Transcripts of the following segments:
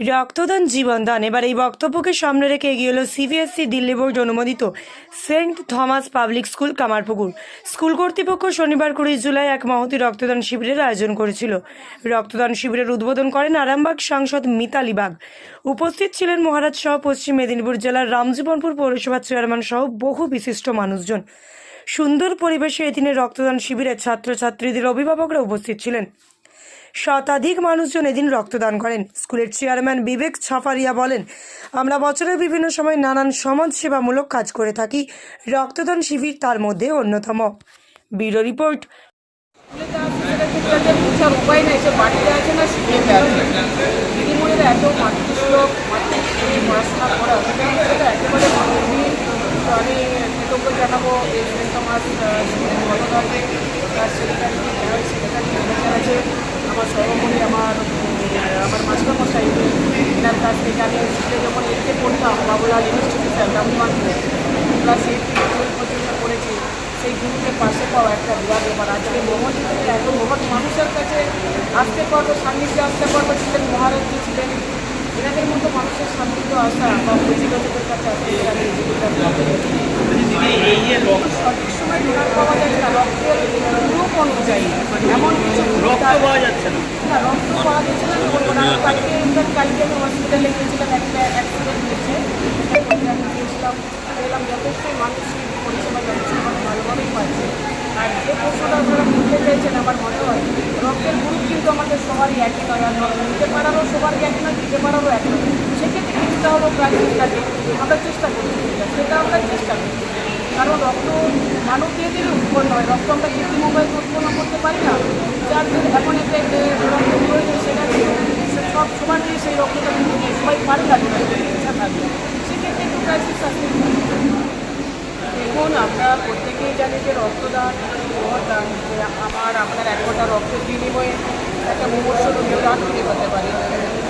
রক্তদান জীবনদান এবার এই বক্তব্যকে সামনে রেখে এগিয়ে এলো সিবিএসসি দিল্লি বোর্ড অনুমোদিত saint Thomas public school, Kamarpukur. School কর্তৃপক্ষ শনিবার কুড়ি জুলাই এক মহতি রক্তদান শিবিরের আয়োজন করেছিল। রক্তদান শিবিরের উদ্বোধন করেন আরামবাগ সাংসদ মিতালি বাগ। উপস্থিত ছিলেন মহারাজ সহ পশ্চিম মেদিনীপুর জেলার রামজীবনপুর পৌরসভার চেয়ারম্যান সহ বহু বিশিষ্ট মানুষজন। সুন্দর পরিবেশে এদিনের রক্তদান শিবিরে ছাত্রছাত্রীদের অভিভাবকরা উপস্থিত ছিলেন। শতাধিক মানুষজন এদিন রক্তদান করেন। স্কুলের চেয়ারম্যান বিবেক ছাফারিয়া বলেন, আমরা বছরের বিভিন্ন সময় নানান সমাজসেবামূলক কাজ করে থাকি। রক্তদান শিবির তার মধ্যে অন্যতম। Bureau report. উপায় এত জানাব এই আছে আমার সহমণি আমার আমার মাস্টারমশাই এনার কাছ থেকে আমি স্কুলে যখন এইটে পড়তাম, Babulal university sir Rambanpur class eight পর্যন্ত পড়েছি, সেই গুরুকে পাশে পাওয়া একটা বিরাট ব্যাপার। আজকে থেকে এত মহৎ মানুষের কাছে আসতে পারব, সান্নিধ্যে আসতে পারব, ছিলেন মহারাজজি ছিলেন, এনাদের মতো মানুষের সান্নিধ্য আসা বা পুঁজিগতদের কাছে আসতে গেলে আমি জীবিকার সঠিক সময় ডোনার পাওয়া যাচ্ছে না রক্তের গ্রুপ অনুযায়ী। এমন কিছু রক্ত পাওয়া যাচ্ছে না। না রক্ত পাওয়া যাচ্ছে না। বলব না আমি কালকে ইনফ্যাক্ট কালকে আমি হসপিটালে গিয়েছিলাম একটা অ্যাক্সিডেন্ট হয়েছে। গিয়েছিলাম দেখলাম যথেষ্ট মানুষ এই পরিষেবা যথেষ্ট ভালোভাবেই পাচ্ছে। আর যে প্রশ্নটা আপনারা করতে চাইছেন আমার মনে হয়। রক্তের গ্রুপ কিন্তু আমাদের সবারই একই নয় আর নিতে পারারও সবারই একই নয় দিতে পারারও এক নয়। সেক্ষেত্রে কিছুটা হলো প্রাচীনটাকে আমরা চেষ্টা করছি সেটা আমরা চেষ্টা করছি কারণ রক্ত মানব দিয়ে দিলে উৎপন্ন হয়, রক্ত আমরা কৃত্রিম মোবাইল উৎপন্ন করতে পারি না। যার এখন একটা রক্ত প্রয়োজন সেটা সব সবার দিয়ে সেই রক্তটা কিন্তু। সবাই পারে না ইচ্ছা থাকবে সেক্ষেত্রে একটু ক্রাইসিস আসতে দেখুন, আমরা প্রত্যেকেই জানি যে রক্তদান মহদান যে আমার, আপনার এক ফোঁটা রক্তের বিনিময়ে একটা মুমূর্ষ রোগীর দান ফিরে পেতে পারে।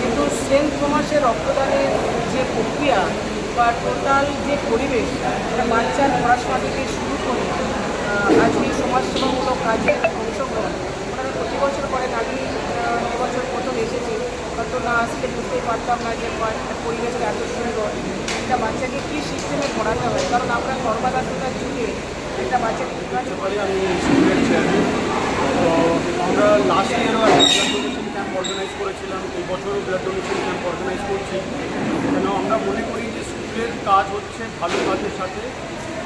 কিন্তু সেন্ট থমাসের রক্তদানের যে প্রক্রিয়া বা টোটাল যে পরিবেশ একটা বাচ্চার পড়াশোনা থেকে শুরু করে আজকে সমাজসেবামূলক কাজের অংশগ্রহণ, ওনারা প্রতি বছর করেন, আমি এবছর প্রথম এসেছি। হয়তো না আসলে বুঝতেই পারতাম না যে পরিবেশটা এত সুন্দর। একটা বাচ্চাকে কী সিস্টেমে পড়াতে হয় কারণ আমরা কর্মদাসতার যুগে একটা বাচ্চাকে আমি আমরা লাস্ট ইয়ারও ক্যাম্প অর্গানাইজ করেছিলাম। এই বছরও ক্যাম্প অর্গানাইজ করছি। কেন আমরা মনে করি স্কুলের কাজ হচ্ছে ভালো কাজের সাথে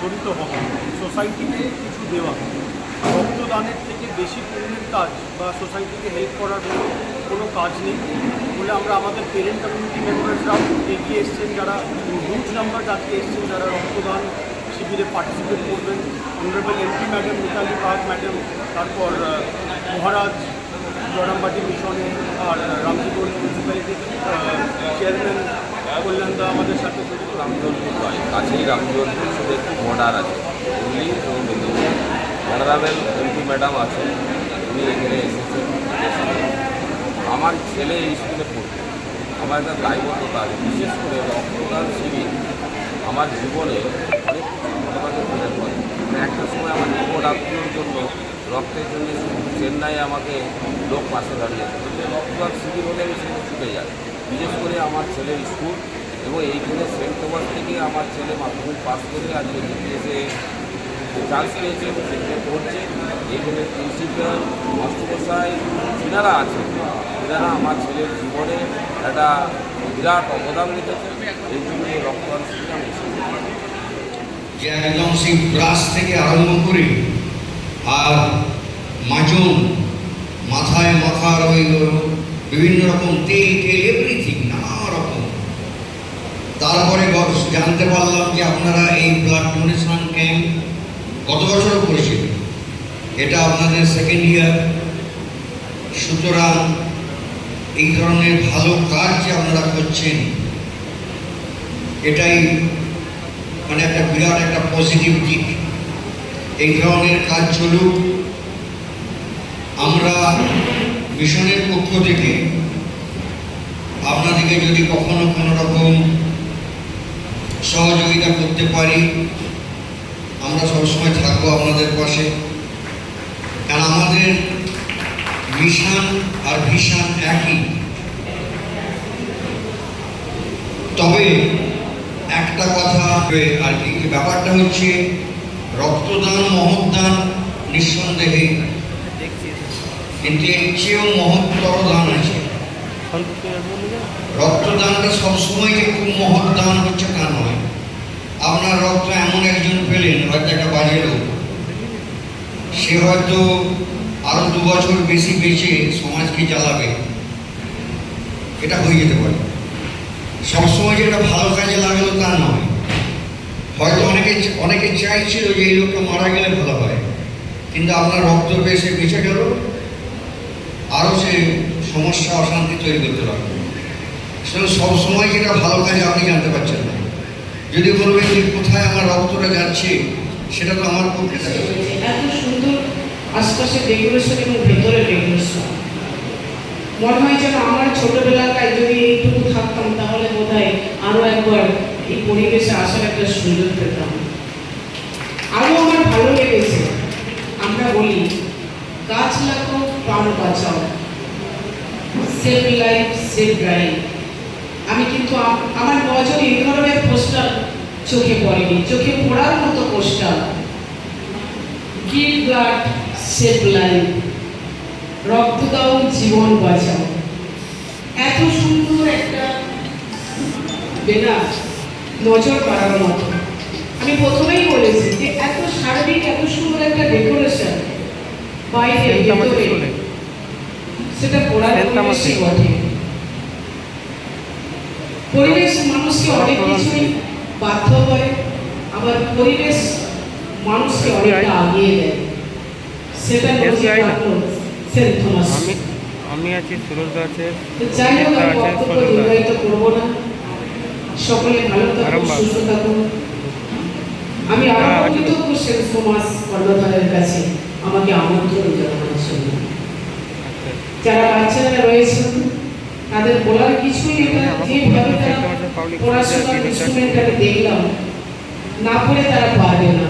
জড়িত হওয়া। সোসাইটিকে কিছু দেওয়া। রক্তদানের থেকে বেশি পুণ্যের কাজ বা সোসাইটিকে হেল্প করার জন্য কোনো কাজ নেই বলে আমরা আমাদের পেরেন্ট কমিউনিটি মেম্বার্সরাও এগিয়ে এসছেন, যারা হিউজ নাম্বার আজকে এসছেন, যারা রক্তদান শিবিরে পার্টিসিপেট করবেন। Honourable MP madam Mitali Bag madam তারপর মহারাজ জয়রামবাটি মিশনে আর রামজীবন মিউনিসিপ্যালিটির চেয়ারম্যান কল্যাণদা আমাদের সাথে জড়িত রামজনপুর নয়, কাছেই রামজনপুর শুধু একটু বর্ডার আছে। হুগলি ও মেদিনীপুর অনারাবেল এমপি ম্যাডাম আছে উনি এখানে এসেছেন। আমার ছেলে এই স্কুলে পড়বে। আমার একটা দায়বদ্ধতা আছে। বিশেষ করে রক্তদান শিবির আমার জীবনে অনেক ঘটনাকে ফেলে পড়ে একটা সময় আমার রিপোর্ট আপলোর জন্য রক্তের জন্য চেন্নাই আমাকে লোক পাশে দাঁড়িয়েছে। রক্তদান শিবির হলে আমি সেখানে ছুটে যাই। বিশেষ করে আমার ছেলের স্কুল এবং এইখানে সেন্ট থমাস থেকে আমার ছেলে মাধ্যমিক পাস করে আজকে জিপিএসে চান্স পেয়েছে, সেখানে পড়ছে। এইখানে প্রিন্সিপাল, মাস্টারমশাই যিনারা আছেন। তিনারা আমার ছেলের জীবনে একটা বিরাট অবদান রেখেছে। এই জন্য রক্তদান এসেছি। একদম সেই থেকে আরম্ভ করে আর মাজন মাথায় মাথার ওই বিভিন্ন রকম তেল টেল এভরিথিং নানা রকম। তারপরে জানতে পারলাম যে আপনারা এই ব্লাড ডোনেশন ক্যাম্প কত বছর করেছিলেন এটা আপনাদের সেকেন্ড ইয়ার সুতরাং এই ধরনের ভালো কাজ যে আপনারা করছেন, এটাই মানে একটা বিরাট একটা পজিটিভ দিক। এই ধরনের কাজ চলুক আমরা মিশনের পক্ষ থেকে আপনাদেরকে যদি কখনো কোনো রকম সহযোগিতা করতে পারি, আমরা সবসময় থাকব আপনাদের পাশে। কারণ আমাদের মিশন আর ভিশন একই। তবে একটা কথা আর কি, ব্যাপারটা হচ্ছে রক্তদান, মহৎদান নিঃসন্দেহে কিন্তু এর চেয়েও মহত্তর দান আছে। রক্তদানটা সবসময় যে খুব মহৎ দান হচ্ছে তা নয়। আপনার রক্ত এমন একজন পেলেন, হয়তো একটা বাজে লোক। সে হয়তো আরও দু বছর বেশি বেঁচে সমাজকে জ্বালাবে। এটা হয়ে যেতে পারে। সবসময় যে এটা ভালো কাজে লাগল তা নয়। হয়তো অনেকে অনেকে চাইছিল যে এই লোকটা মারা গেলে ভালো হয়। কিন্তু আপনার রক্ত সে বেঁচে গেল আরও সে সমস্যা, অশান্তি তৈরি করতে পারবে। সুতরাং সবসময় যেটা ভালো কাজে আপনি জানতে পারছেন না। যদি বলবেন যে কোথায় আমার রক্তটা যাচ্ছে, সেটা তো আমার পক্ষে এত সুন্দর আশপাশে ডেকোরেশন এবং ভেতরে ডেকোরেশন মনে হয় যেন আমার ছোটবেলাকায় যদি এইটুকু থাকতাম, তাহলে বোধ হয় আরও একবার এই পরিবেশে আসার একটা সুযোগ পেতাম। আরও আমার ভালো লেগেছে। আমরা বলি, গাছ লাগাও প্রাণ বাঁচাও সেভ লাইফ সেভ ড্রাইভ আমি কিন্তু আমার নজরে এই ধরনের পোস্টার চোখে পড়েনি। চোখে পড়ার মতো poster give blood save life রক্ত দাও জীবন বাঁচাও। এত সুন্দর একটা বেনার নজর কাড়ার মতো। আমি প্রথমেই বলেছি যে এত সার্বিক এত সুন্দর একটা ডেকোরেশন বাইরে ভেতরে সেটা পড়ার পরিবেশই বটে। পরিবেশ মানুষকে অনেক কিছুই বাধ্য করে আবার পরিবেশ মানুষকে অনেকটা আগিয়ে দেয়। সেটা সেন্ট থমাস আমি আছি সুরজ আছে যাই হোক আমি বক্তব্য দীর্ঘায়িত করব না। সকলে ভালো থাকুন সুস্থ থাকুন। আমি আরও কৃতজ্ঞ সেন্ট থমাস কর্ণধারের কাছে আমাকে আমন্ত্রণ আচ্ছা যারা বাচ্চারা রয়েছেন তাদের বলার কিছুই না যেভাবে তারা পড়াশোনার ইনস্ট্রুমেন্টটাকে দেখলাম না পড়ে তারা পারবে না।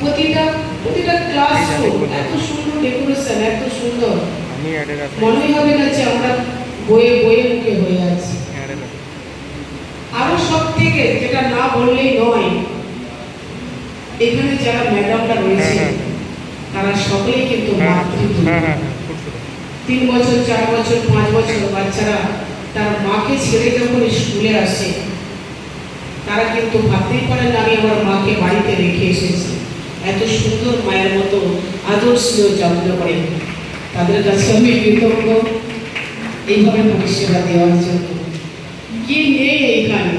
প্রতিটা প্রতিটা ক্লাসরুম এত সুন্দর ডেকোরেশন এত সুন্দর। মনেই হবে না যে আমরা বইয়ে বইয়ে মুখে হয়ে আছি। আরও সব থেকে যেটা না বললেই নয় এখানে যারা ম্যাডামরা রয়েছে হ্যাঁ, তারা সকলেই কিন্তু হ্যাঁ মাতৃতুল্য হ্যাঁ হ্যাঁ হ্যাঁ খুব সুন্দর তিন বছর, চার বছর, পাঁচ বছর বাচ্চারা তার মাকে ছেড়ে যখন স্কুলে আসে, তারা কিন্তু ভাবতেই পারে না, আমি আমার মাকে বাড়িতে রেখে এসেছি। এত সুন্দর মায়ের মতো আদর্শীয় যত্ন করে তাদের কাছে আমি কৃতজ্ঞ। এইভাবে পরিষেবা দেওয়ার জন্য। কি নেই এইখানে?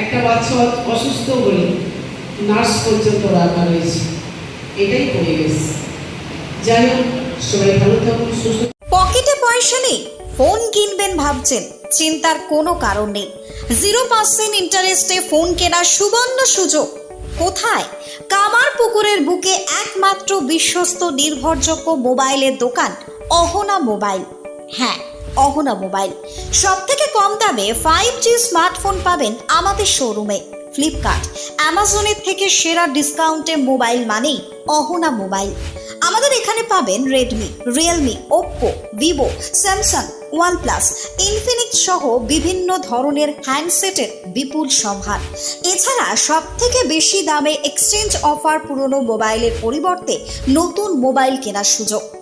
একটা বাচ্চা অসুস্থ বলে নার্স পর্যন্ত রাখা রয়েছে। এটাই পরিবেশ। যাই হোক পকেটে পয়সা নেই, ফোন কিনবেন ভাবছেন, চিন্তার কোনো কারণ নেই। জিরো পার্সেন্ট ইন্টারেস্টে ফোন কেনার সুবর্ণ সুযোগ। কোথায়? কামার পুকুরের বুকে একমাত্র বিশ্বস্ত নির্ভরযোগ্য মোবাইলের দোকান, অহনা মোবাইল। হ্যাঁ অহনা মোবাইল। সব থেকে কম দামে ফাইভ জি স্মার্টফোন পাবেন আমাদের শোরুমে, ফ্লিপকার্ট। অ্যামাজনের থেকে সেরা ডিসকাউন্টে মোবাইল মানেই অহনা মোবাইল। আমাদের এখানে পাবেন Redmi Realme Oppo Vivo Samsung OnePlus Infinix সহ বিভিন্ন ধরনের হ্যান্ডসেটের বিপুল সম্ভার। এছাড়া সব থেকে বেশি দামে এক্সচেঞ্জ অফার পুরনো মোবাইলের পরিবর্তে নতুন মোবাইল কেনার সুযোগ।